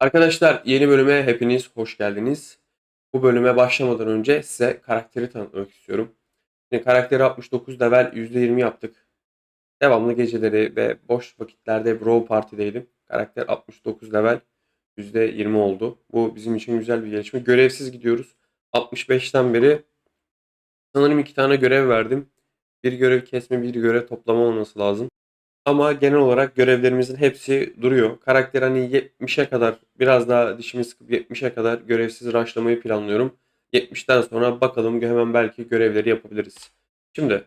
Arkadaşlar yeni bölüme hepiniz hoş geldiniz. Bu bölüme başlamadan önce size karakteri tanıtmak istiyorum. Şimdi karakteri 69 level %20 yaptık. Devamlı geceleri ve boş vakitlerde Brawl Party'deydim. Karakter 69 level %20 oldu. Bu bizim için güzel bir gelişme. Görevsiz gidiyoruz. 65'ten beri sanırım iki tane görev verdim. Bir görev kesme, bir görev toplama olması lazım. Ama genel olarak görevlerimizin hepsi duruyor. Karakter hani 70'e kadar biraz daha dişimi sıkıp 70'e kadar görevsiz rushlamayı planlıyorum. 70'ten sonra bakalım hemen belki görevleri yapabiliriz. Şimdi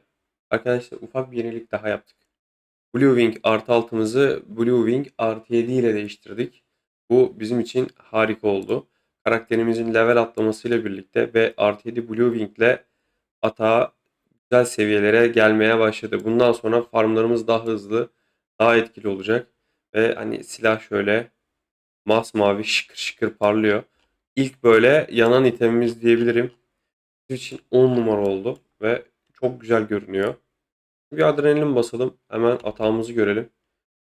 arkadaşlar ufak bir yenilik daha yaptık. Blue Wing artı altımızı Blue Wing artı 7 ile değiştirdik. Bu bizim için harika oldu. Karakterimizin level atlamasıyla birlikte ve artı 7 Blue Wing ile atağa güzel seviyelere gelmeye başladı. Bundan sonra farmlarımız daha hızlı, daha etkili olacak. Ve hani silah şöyle masmavi şıkır şıkır parlıyor. İlk böyle yanan itemimiz diyebilirim. Bizim için 10 numara oldu ve çok güzel görünüyor. Bir adrenalin basalım. Hemen atağımızı görelim.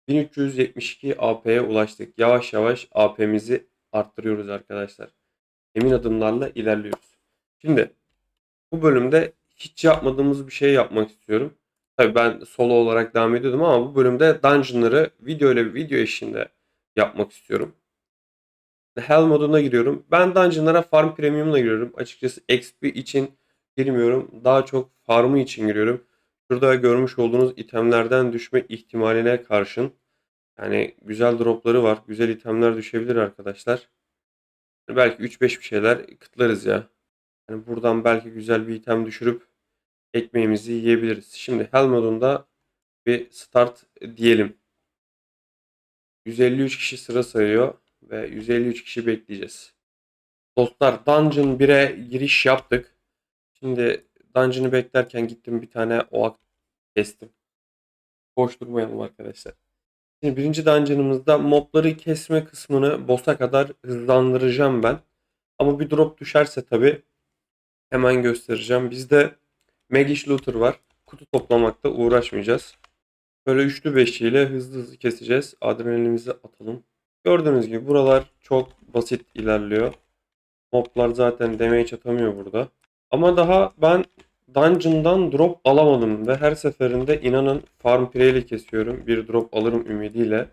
1372 AP'ye ulaştık. Yavaş yavaş AP'mizi arttırıyoruz arkadaşlar. Emin adımlarla ilerliyoruz. Şimdi bu bölümde hiç yapmadığımız bir şey yapmak istiyorum. Tabii ben solo olarak devam ediyordum ama bu bölümde dungeonları video ile video eşliğinde yapmak istiyorum. Hell moduna giriyorum. Ben dungeonlara farm premium'la giriyorum. Açıkçası XP için girmiyorum. Daha çok farmı için giriyorum. Şurada görmüş olduğunuz itemlerden düşme ihtimaline karşın. Yani güzel dropları var. Güzel itemler düşebilir arkadaşlar. Belki 3-5 bir şeyler kıtlarız ya. Yani buradan belki güzel bir item düşürüp ekmeğimizi yiyebiliriz. Şimdi Hell modunda bir start diyelim. 153 kişi sıra sayıyor ve 153 kişi bekleyeceğiz. Dostlar Dungeon 1'e giriş yaptık. Şimdi Dungeon'ı beklerken gittim bir tane oak kestim. Boş durmayalım arkadaşlar. Şimdi birinci dungeon'ımızda mobları kesme kısmını boss'a kadar hızlandıracağım ben. Ama bir drop düşerse tabi hemen göstereceğim. Bizde Magish Looter var. Kutu toplamakta uğraşmayacağız. Böyle üçlü beşliyle hızlı hızlı keseceğiz. Adrenalinimizi atalım. Gördüğünüz gibi buralar çok basit ilerliyor. Moblar zaten damage atamıyor burada. Ama daha ben Dungeon'dan drop alamadım ve her seferinde inanın farm ile kesiyorum. Bir drop alırım ümidiyle.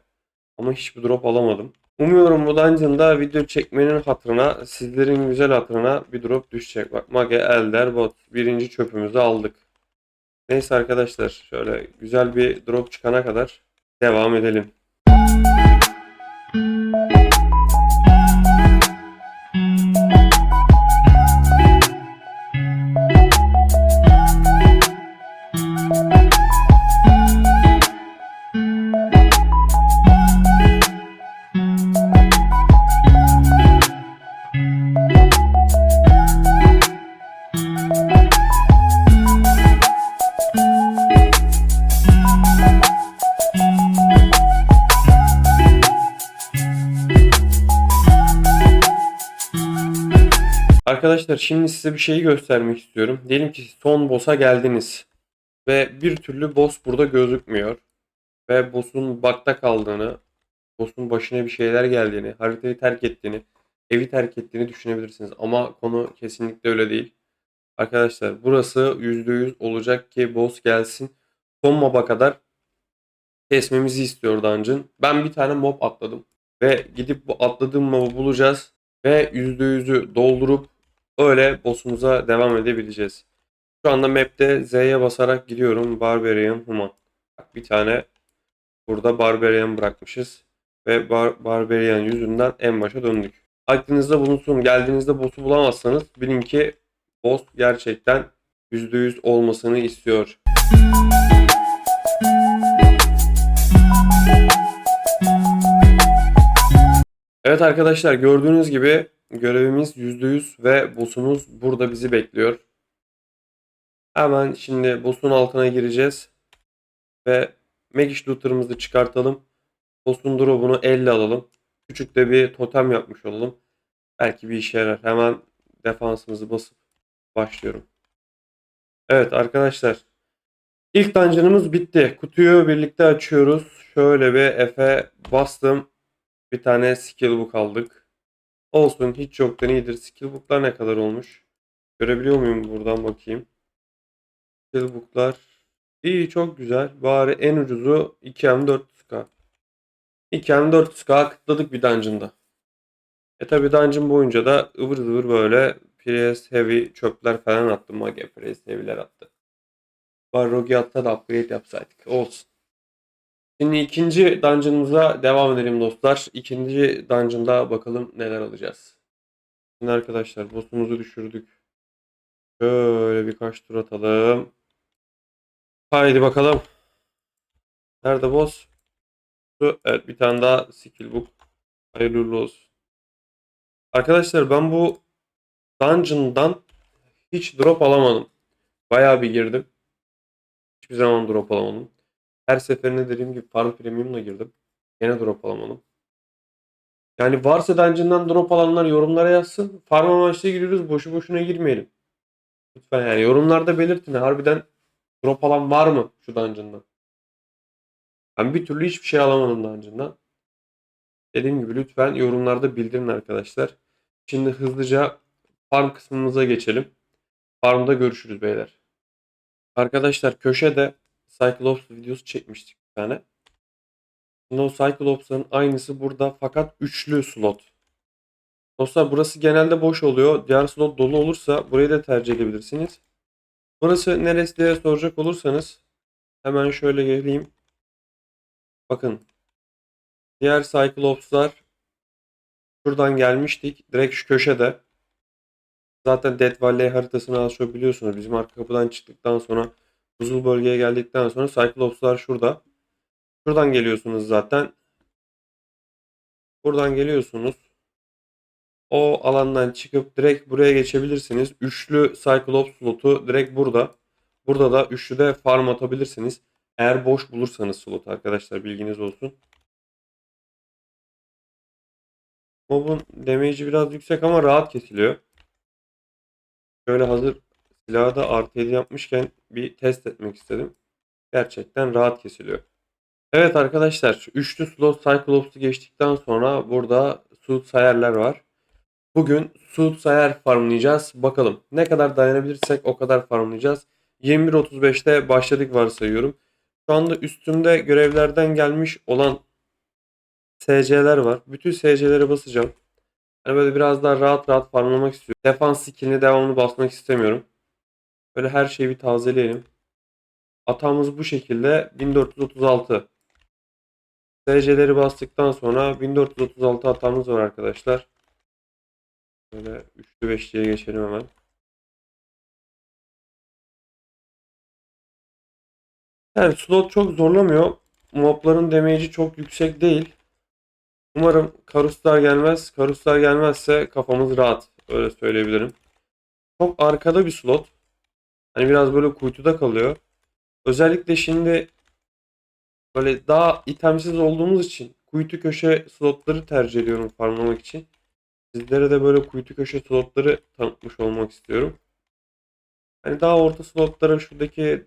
Ama hiçbir drop alamadım. Umuyorum bu dungeon'da video çekmenin hatırına, sizlerin güzel hatırına bir drop düşecek. Bak Mage, Elder, Bot. Birinci çöpümüzü aldık. Neyse arkadaşlar şöyle güzel bir drop çıkana kadar devam edelim. Arkadaşlar şimdi size bir şeyi göstermek istiyorum. Diyelim ki son boss'a geldiniz. Ve bir türlü boss burada gözükmüyor. Ve boss'un bakta kaldığını, boss'un başına bir şeyler geldiğini, haritayı terk ettiğini, evi terk ettiğini düşünebilirsiniz. Ama konu kesinlikle öyle değil. Arkadaşlar burası %100 olacak ki boss gelsin. Son mob'a kadar kesmemizi istiyor dungeon. Ben bir tane mob atladım. Ve gidip bu atladığım mob'u bulacağız. Ve %100'ü doldurup öyle boss'umuza devam edebileceğiz. Şu anda map'te Z'ye basarak gidiyorum. Barbarian Human. Bir tane burada Barbarian bırakmışız. Ve Bar Barbarian yüzünden en başa döndük. Aklınızda bulunsun. Geldiğinizde boss'u bulamazsanız bilin ki boss gerçekten %100 olmasını istiyor. Evet arkadaşlar gördüğünüz gibi görevimiz %100 ve boss'umuz burada bizi bekliyor. Hemen şimdi boss'un altına gireceğiz. Ve Magish Looter'ımızı çıkartalım. Boss'un drop'unu elle alalım. Küçük de bir totem yapmış olalım. Belki bir işe yarar. Hemen defansımızı basıp başlıyorum. Evet arkadaşlar. İlk dungeon'ımız bitti. Kutuyu birlikte açıyoruz. Şöyle bir F'e bastım. Bir tane skill book aldık. Olsun hiç yoktan iyidir. Skill book'lar ne kadar olmuş? Görebiliyor muyum buradan bakayım. Skill book'lar iyi çok güzel. Bari en ucuzu 2M 400k. 2M 400k kıtladık bir dungeon'da. E tabi dungeon boyunca da ıvır zıvır böyle Priest Heavy çöpler falan attım. Mage Priest Heavy'ler attı. Var Rogi atta da upgrade yapsaydık. Olsun. Şimdi ikinci dungeon'ımıza devam edelim dostlar. İkinci dungeon'da bakalım neler alacağız. Şimdi arkadaşlar boss'umuzu düşürdük. Şöyle birkaç tur atalım. Haydi bakalım. Nerede boss? Evet bir tane daha skill book. Hayırlı olsun. Arkadaşlar ben bu dungeon'dan hiç drop alamadım. Bayağı bir girdim. Hiçbir zaman drop alamadım. Her seferinde dediğim gibi farm premium'la girdim. Gene drop alamadım. Yani varsa dungeon'dan drop alanlar yorumlara yazsın. Farm amaçlı giriyoruz. Boşu boşuna girmeyelim. Lütfen yani yorumlarda belirtin. Harbiden drop alan var mı şu dungeon'dan? Ben bir türlü hiçbir şey alamadım dungeon'dan. Dediğim gibi lütfen yorumlarda bildirin arkadaşlar. Şimdi hızlıca farm kısmımıza geçelim. Farmda görüşürüz beyler. Arkadaşlar köşede Cyclops videosu çekmiştik bir tane. Şimdi o Cyclops'ın aynısı burada fakat üçlü slot. Dostlar burası genelde boş oluyor. Diğer slot dolu olursa burayı da tercih edebilirsiniz. Burası neresi diye soracak olursanız hemen şöyle geleyim. Bakın. Diğer Cyclops'lar şuradan gelmiştik. Direkt şu köşede. Zaten Dead Valley haritasını az çok biliyorsunuz. Bizim arka kapıdan çıktıktan sonra buzul bölgeye geldikten sonra Cyclops'lar şurada. Şuradan geliyorsunuz zaten. Buradan geliyorsunuz. O alandan çıkıp direkt buraya geçebilirsiniz. Üçlü Cyclops slotu direkt burada. Burada da üçlüde farm atabilirsiniz. Eğer boş bulursanız slot arkadaşlar bilginiz olsun. Mob'un damage'i biraz yüksek ama rahat kesiliyor. Şöyle hazır silahı da artı 7 yapmışken bir test etmek istedim. Gerçekten rahat kesiliyor. Evet arkadaşlar üçlü slot Cyclops'u geçtikten sonra burada Suit Sayer'ler var. Bugün Suit Sayer farmlayacağız. Bakalım ne kadar dayanabilirsek o kadar farmlayacağız. 21.35'te başladık varsayıyorum. Şu anda üstümde görevlerden gelmiş olan SC'ler var. Bütün SC'lere basacağım. Hani böyle biraz daha rahat rahat farmlamak istiyorum. Defans skillini devamlı basmak istemiyorum. Böyle her şeyi bir tazeleyelim. Atağımız bu şekilde 1436. SC'leri bastıktan sonra 1436 hatamız var arkadaşlar. Böyle 3'lü 5'liye geçelim hemen. Yani slot çok zorlamıyor. Mobların damage'i çok yüksek değil. Umarım karuslar gelmez. Karuslar gelmezse kafamız rahat. Öyle söyleyebilirim. Çok arkada bir slot. Hani biraz böyle kuytuda kalıyor. Özellikle şimdi böyle daha itemsiz olduğumuz için kuytu köşe slotları tercih ediyorum farmlamak için. Sizlere de böyle kuytu köşe slotları tanıtmış olmak istiyorum. Hani daha orta slotlara şuradaki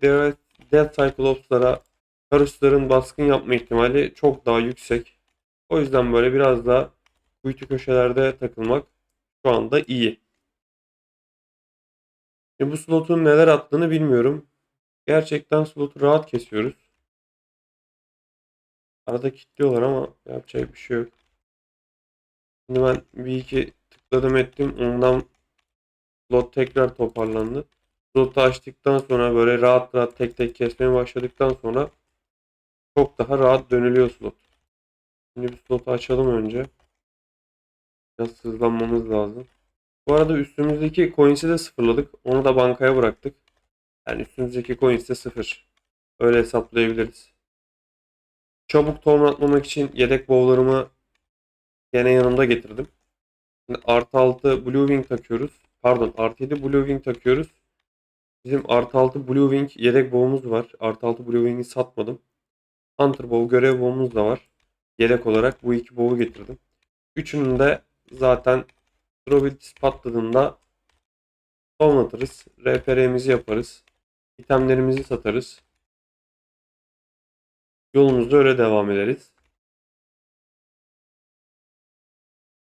Death Cyclops'lara Karusların baskın yapma ihtimali çok daha yüksek. O yüzden böyle biraz daha kuytu köşelerde takılmak şu anda iyi. E bu slotun neler attığını bilmiyorum. Gerçekten slotu rahat kesiyoruz. Arada kilitliyorlar ama yapacak bir şey yok. Şimdi ben bir iki tıkladım ettim. Ondan slot tekrar toparlandı. Slotu açtıktan sonra böyle rahat rahat tek tek kesmeye başladıktan sonra çok daha rahat dönülüyor slot. Şimdi bir slotu açalım önce. Biraz hızlanmamız lazım. Bu arada üstümüzdeki coins'i de sıfırladık. Onu da bankaya bıraktık. Yani üstümüzdeki coins de sıfır. Öyle hesaplayabiliriz. Çabuk torn atmamak için yedek bowlarımı gene yanımda getirdim. Şimdi artı 6 Blue Wing takıyoruz. Pardon artı 7 Blue Wing takıyoruz. Bizim artı 6 Blue Wing yedek bow'umuz var. Artı 6 Blue Wing'i satmadım. Hunter Bow görev bow'umuz da var. Yedek olarak bu iki bow'u getirdim. Üçünün de zaten Probabilities patladığında son atarız. RPR'mizi yaparız. İtemlerimizi satarız. Yolumuzda öyle devam ederiz.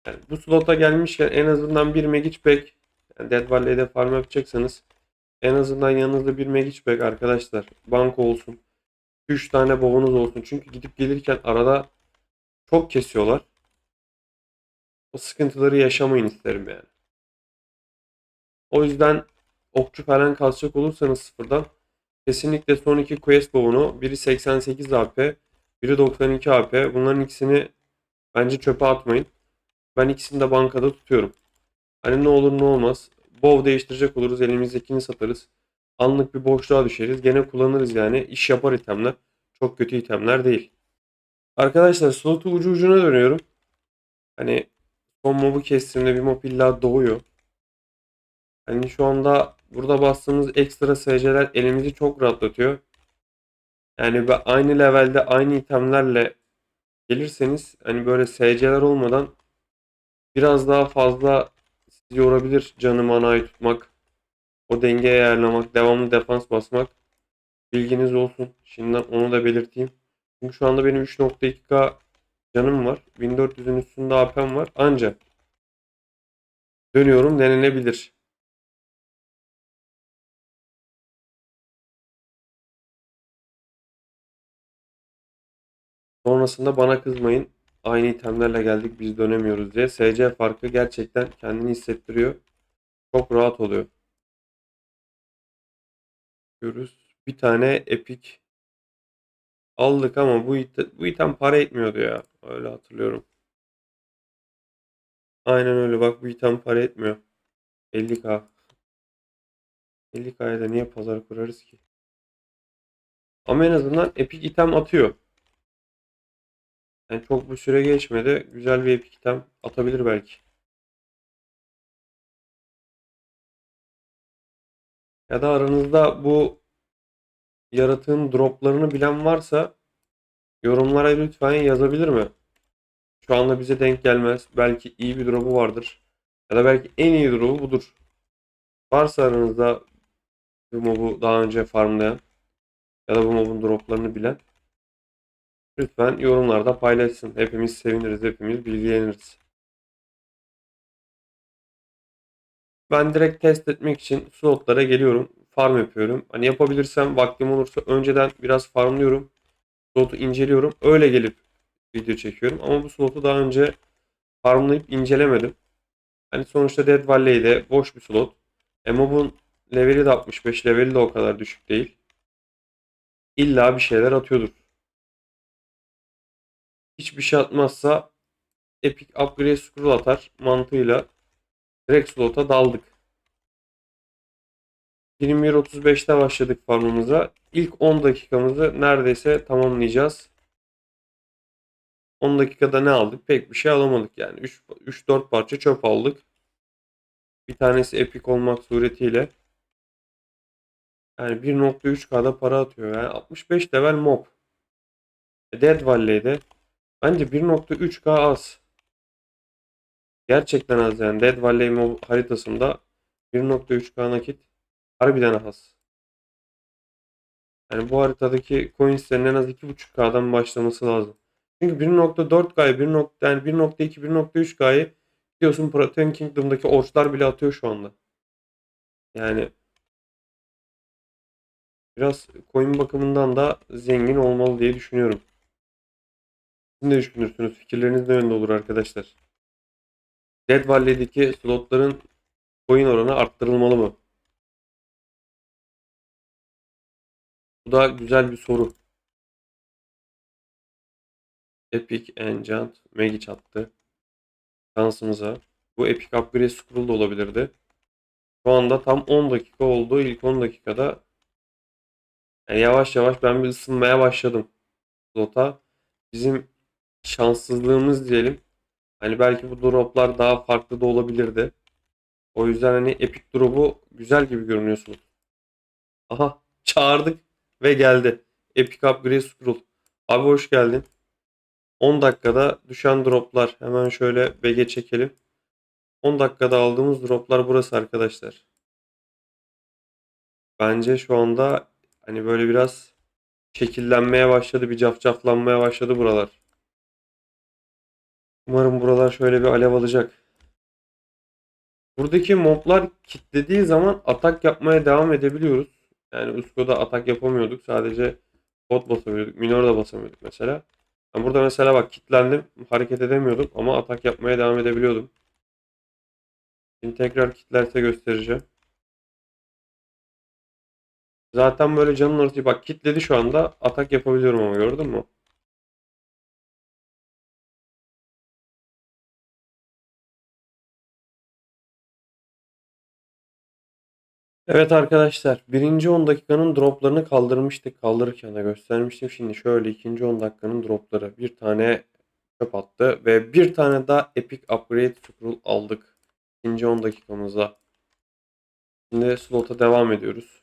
Yani bu slota gelmişken en azından bir Magic Pack yani Dead Valley'de farm yapacaksanız en azından yanınızda bir Magic Pack arkadaşlar. Banko olsun. 3 tane bovunuz olsun. Çünkü gidip gelirken arada çok kesiyorlar. O sıkıntıları yaşamayın isterim yani. O yüzden okçu falan kasacak olursanız sıfırdan kesinlikle son iki quest bovunu biri 88 AP, biri 92 AP. Bunların ikisini bence çöpe atmayın. Ben ikisini de bankada tutuyorum. Hani ne olur ne olmaz. Bov değiştirecek oluruz. Elimizdekini satarız. Anlık bir boşluğa düşeriz. Gene kullanırız yani. İş yapar itemler. Çok kötü itemler değil. Arkadaşlar slotu ucu ucuna dönüyorum. Hani son mobu kestiğimde bir mob illa doğuyor. Hani şu anda burada bastığımız ekstra SC'ler elimizi çok rahatlatıyor. Yani aynı levelde aynı itemlerle gelirseniz hani böyle SC'ler olmadan biraz daha fazla sizi yorabilir canı manayı tutmak. O dengeyi ayarlamak, devamlı defans basmak. Bilginiz olsun. Şimdiden onu da belirteyim. Çünkü şu anda benim 3.2k canım var. 1400'ün üstünde AP'm var. Ancak dönüyorum denenebilir. Sonrasında bana kızmayın. Aynı itemlerle geldik biz dönemiyoruz diye. SC farkı gerçekten kendini hissettiriyor. Çok rahat oluyor. Görürüz. Bir tane epic aldık ama bu, it bu item para etmiyordu ya. Öyle hatırlıyorum. Aynen öyle bak bu item para etmiyor. 50k. 50k'ya da niye pazar kurarız ki? Ama en azından epic item atıyor. Yani çok bu süre geçmedi. Güzel bir epic item atabilir belki. Ya da aranızda bu yaratığın droplarını bilen varsa yorumlara lütfen yazabilir mi? Şu anda bize denk gelmez. Belki iyi bir drop'u vardır. Ya da belki en iyi drop'u budur. Varsa aranızda bu mob'u daha önce farmlayan ya da bu mob'un droplarını bilen lütfen yorumlarda paylaşsın. Hepimiz seviniriz, hepimiz bilgileniriz. Ben direkt test etmek için slotlara geliyorum. Farm yapıyorum. Hani yapabilirsem vaktim olursa önceden biraz farmlıyorum. Slotu inceliyorum. Öyle gelip video çekiyorum. Ama bu slotu daha önce farmlayıp incelemedim. Hani sonuçta Dead Valley'de boş bir slot. E leveli de 65, leveli de o kadar düşük değil. İlla bir şeyler atıyordur. Hiçbir şey atmazsa Epic Upgrade Scroll atar mantığıyla direkt slota daldık. 21.35'te başladık farmımıza. İlk 10 dakikamızı neredeyse tamamlayacağız. 10 dakikada ne aldık? Pek bir şey alamadık yani. 3-4 parça çöp aldık. Bir tanesi epik olmak suretiyle. Yani 1.3K'da para atıyor. Yani 65 level mob. Dead Valley'de bence 1.3K az. Gerçekten az yani. Dead Valley mob haritasında 1.3K nakit harbiden az. Yani bu haritadaki coinslerin en az 2.5K'dan başlaması lazım. Çünkü 1.4K'yı 1. yani 1.2 1.3K'yı biliyorsun Protean Kingdom'daki orçlar bile atıyor şu anda. Yani biraz coin bakımından da zengin olmalı diye düşünüyorum. Siz ne düşünürsünüz? Fikirleriniz ne yönde olur arkadaşlar? Dead Valley'deki slotların coin oranı arttırılmalı mı? Bu da güzel bir soru. Epic Enchant Magi attı. Şansımıza. Bu Epic Upgrade Scroll da olabilirdi. Şu anda tam 10 dakika oldu. İlk 10 dakikada yani yavaş yavaş ben bir ısınmaya başladım. Slota. Bizim şanssızlığımız diyelim. Hani belki bu droplar daha farklı da olabilirdi. O yüzden hani Epic drop'u güzel gibi görünüyorsunuz. Aha çağırdık ve geldi. Epic Upgrade Scroll. Abi hoş geldin. 10 dakikada düşen droplar. Hemen şöyle BG çekelim. 10 dakikada aldığımız droplar burası arkadaşlar. Bence şu anda hani böyle biraz şekillenmeye başladı. Bir cafcaflanmaya başladı buralar. Umarım buralar şöyle bir alev alacak. Buradaki moblar kilitlediği zaman atak yapmaya devam edebiliyoruz. Yani Usko'da atak yapamıyorduk. Sadece bot basabiliyorduk. Minor da basamıyorduk mesela. Ben burada mesela bak kilitlendim. Hareket edemiyordum ama atak yapmaya devam edebiliyordum. Şimdi tekrar kilitlerse göstereceğim. Zaten böyle canın ortaya bak kilitledi şu anda. Atak yapabiliyorum ama gördün mü? Evet arkadaşlar, birinci 10 dakikanın droplarını kaldırmıştık. Kaldırırken de göstermiştim. Şimdi şöyle ikinci 10 dakikanın dropları. Bir tane çöp attı ve bir tane daha Epic Upgrade Scroll aldık. İkinci 10 dakikamızda. Şimdi slota devam ediyoruz.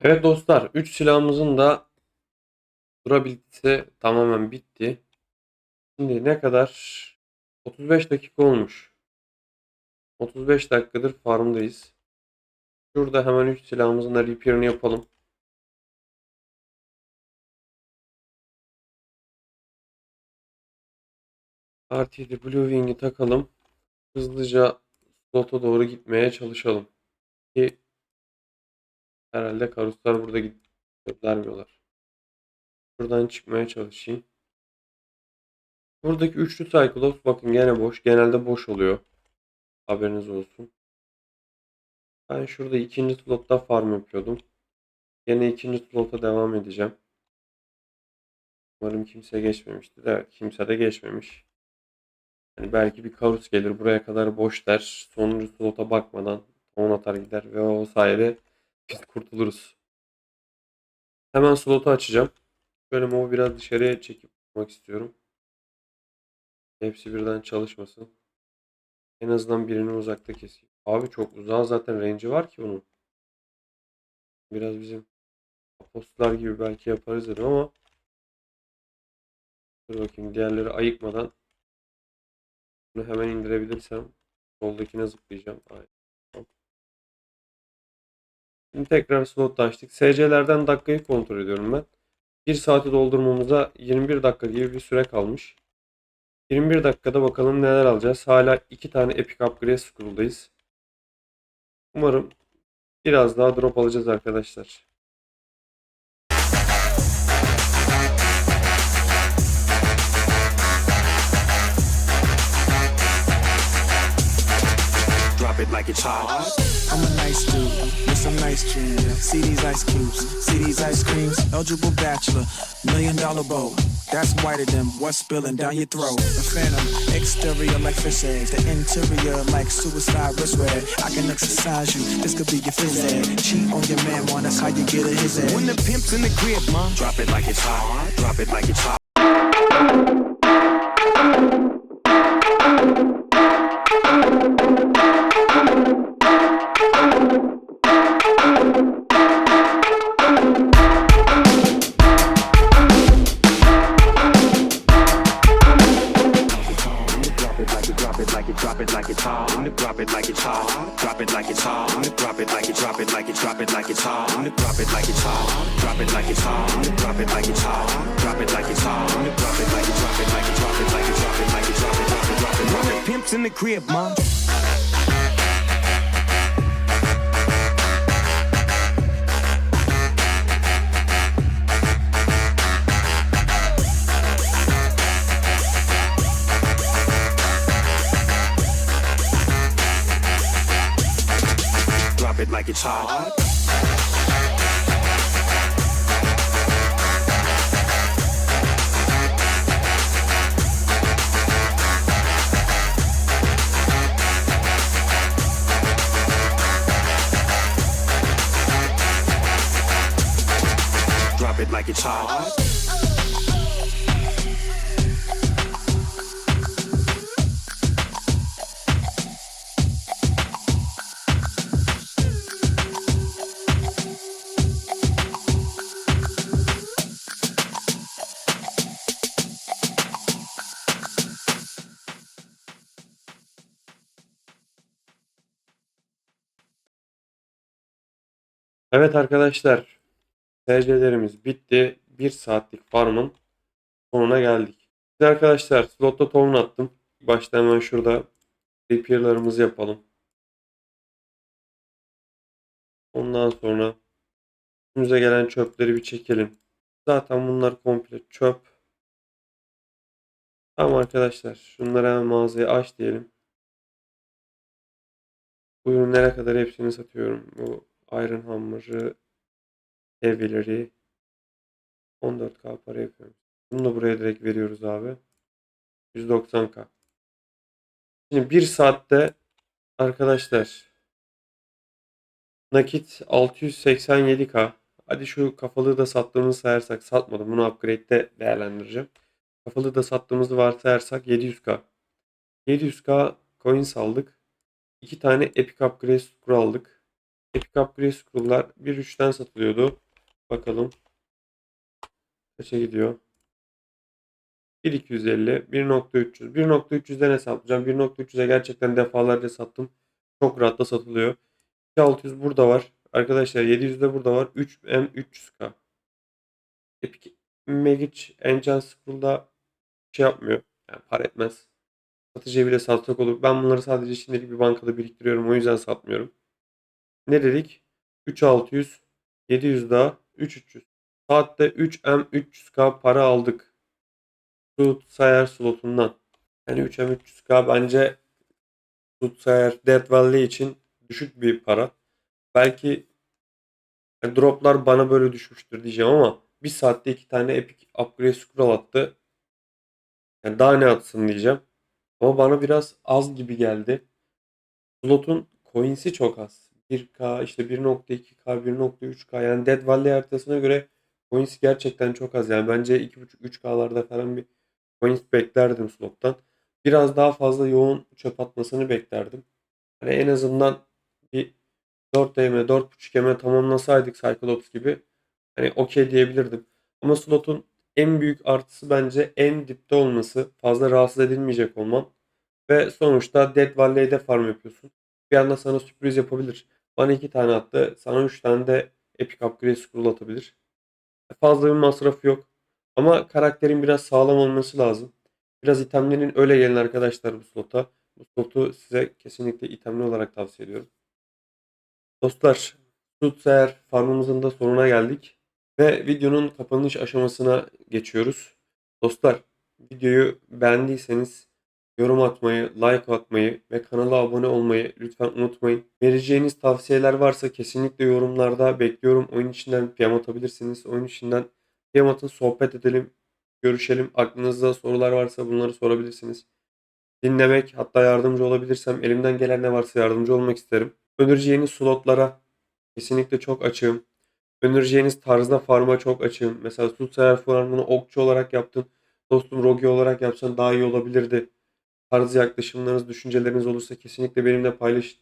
Evet dostlar, 3 silahımızın da durabilitesi tamamen bitti. Şimdi ne kadar? 35 dakika olmuş. 35 dakikadır farmdayız. Şurada hemen 3 silahımızın da repair'ını yapalım. RT'de Blue Wing'i takalım. Hızlıca slota doğru gitmeye çalışalım. Ki herhalde karuslar burada git vermiyorlar. Buradan çıkmaya çalışayım. Buradaki üçlü Cyclops bakın gene boş. Genelde boş oluyor. Haberiniz olsun. Ben şurada ikinci slotta farm yapıyordum. Gene ikinci slota devam edeceğim. Umarım kimse geçmemiştir. Evet kimse de geçmemiş. Yani belki bir karus gelir buraya kadar boş der. Sonuncu slota bakmadan on atar gider ve o sayede kurtuluruz. Hemen slotu açacağım. Böyle mobu biraz dışarıya çekip tutmak istiyorum. Hepsi birden çalışmasın. En azından birini uzakta keseyim. Abi çok uzağa zaten range'i var ki bunun. Biraz bizim apostlar gibi belki yaparız dedim ama dur bakayım diğerleri ayıkmadan bunu hemen indirebilirsem soldakine zıplayacağım. Aynen. Şimdi tekrar slot açtık. SC'lerden dakikayı kontrol ediyorum ben. 1 saati doldurmamıza 21 dakika gibi bir süre kalmış. 21 dakikada bakalım neler alacağız. Hala 2 tane Epic Upgrade Scroll'dayız. Umarım biraz daha drop alacağız arkadaşlar. Drop it like it's hot. I'm a nice dude with some nice dreams. See these ice cubes, see these ice creams. Eligible bachelor, million dollar bow. That's whiter than what's spilling down your throat. The phantom, exterior like fish eggs, the interior like suicide wrist red. I can exercise you, this could be your phys ed. Cheat on your man, one, that's how you get a his head. When the pimp's in the crib, mom. Drop it like it's hot. Drop it like it's hot. it's hot. Drop it like it's hot. Drop it like it's hot. Drop it like it's hot. Drop it like it's hot. Drop it like it's hot. drop it like it's hot. drop it like it's hot. drop it like it's hot. drop it like drop it drop it. like Drop it. Pimps in the crib, mom. like it's hot. Evet arkadaşlar. SC'lerimiz bitti. 1 saatlik farmın sonuna geldik. Şimdi arkadaşlar slotta tohum attım. Başta hemen şurada repair'larımızı yapalım. Ondan sonra önümüze gelen çöpleri bir çekelim. Zaten bunlar komple çöp. Tamam arkadaşlar. Şunları hemen mağazaya aç diyelim. Bu ürünlere kadar hepsini satıyorum. Bu Iron Hammer'ı, Heavy'leri 14k para yapıyorum. Bunu da buraya direkt veriyoruz abi. 190k. Şimdi 1 saatte arkadaşlar nakit 687k. Hadi şu kafalığı da sattığımızı sayarsak satmadım. Bunu upgrade'de değerlendireceğim. Kafalığı da sattığımızı varsayarsak 700k. 700k coins aldık. 2 tane Epic Upgrade Scroll aldık. Epic Upgrade Scroll'lar 1.3'ten satılıyordu. Bakalım. Kaça gidiyor? 1.250, 1.300. 1.300'den hesaplayacağım. 1.300'e gerçekten defalarca sattım. Çok rahat da satılıyor. 2.600 burada var. Arkadaşlar 700'de burada var. 3M300K. Epic Magic Engine Scroll'da şey yapmıyor. Yani para etmez. Satıcıya bile satsak olur. Ben bunları sadece şimdilik bir bankada biriktiriyorum. O yüzden satmıyorum. Ne dedik? 3600, 700 daha, 3300. Saatte 3M300K para aldık. Tut sayar slotundan. Yani 3M300K bence Tut sayar Death Valley için düşük bir para. Belki yani droplar bana böyle düşmüştür diyeceğim ama bir saatte iki tane epic upgrade scroll attı. Yani daha ne atsın diyeceğim. Ama bana biraz az gibi geldi. Slot'un coins'i çok az. 1K işte 1.2K 1.3K yani Dead Valley haritasına göre coins gerçekten çok az. Yani bence 2.5-3K'larda falan bir coins beklerdim slot'tan. Biraz daha fazla yoğun çöp atmasını beklerdim. Hani en azından bir 4M, 4.5M tamamlasaydık Cyclops gibi hani okey diyebilirdim. Ama slot'un en büyük artısı bence en dipte olması. Fazla rahatsız edilmeyecek olman. Ve sonuçta Dead Valley'de farm yapıyorsun. Bir anda sana sürpriz yapabilir. Bana iki tane attı. Sana üç tane de Epic Upgrade Scroll atabilir. Fazla bir masraf yok. Ama karakterin biraz sağlam olması lazım. Biraz itemlerin öyle gelin arkadaşlar bu slota. Bu slotu size kesinlikle itemli olarak tavsiye ediyorum. Dostlar, Sutser farmımızın da sonuna geldik. Ve videonun kapanış aşamasına geçiyoruz. Dostlar, videoyu beğendiyseniz yorum atmayı, like atmayı ve kanala abone olmayı lütfen unutmayın. Vereceğiniz tavsiyeler varsa kesinlikle yorumlarda bekliyorum. Oyun içinden PM atabilirsiniz. Oyun içinden PM atın, sohbet edelim, görüşelim. Aklınızda sorular varsa bunları sorabilirsiniz. Dinlemek, hatta yardımcı olabilirsem elimden gelen ne varsa yardımcı olmak isterim. Önereceğiniz slotlara kesinlikle çok açığım. Önereceğiniz tarzda farma çok açığım. Mesela Sutsayer farmını okçu olarak yaptın. Dostum Rogi olarak yapsan daha iyi olabilirdi. Tarzı yaklaşımlarınız, düşünceleriniz olursa kesinlikle benimle paylaşın.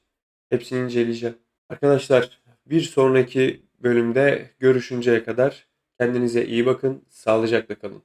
Hepsini inceleyeceğim. Arkadaşlar bir sonraki bölümde görüşünceye kadar kendinize iyi bakın. Sağlıcakla kalın.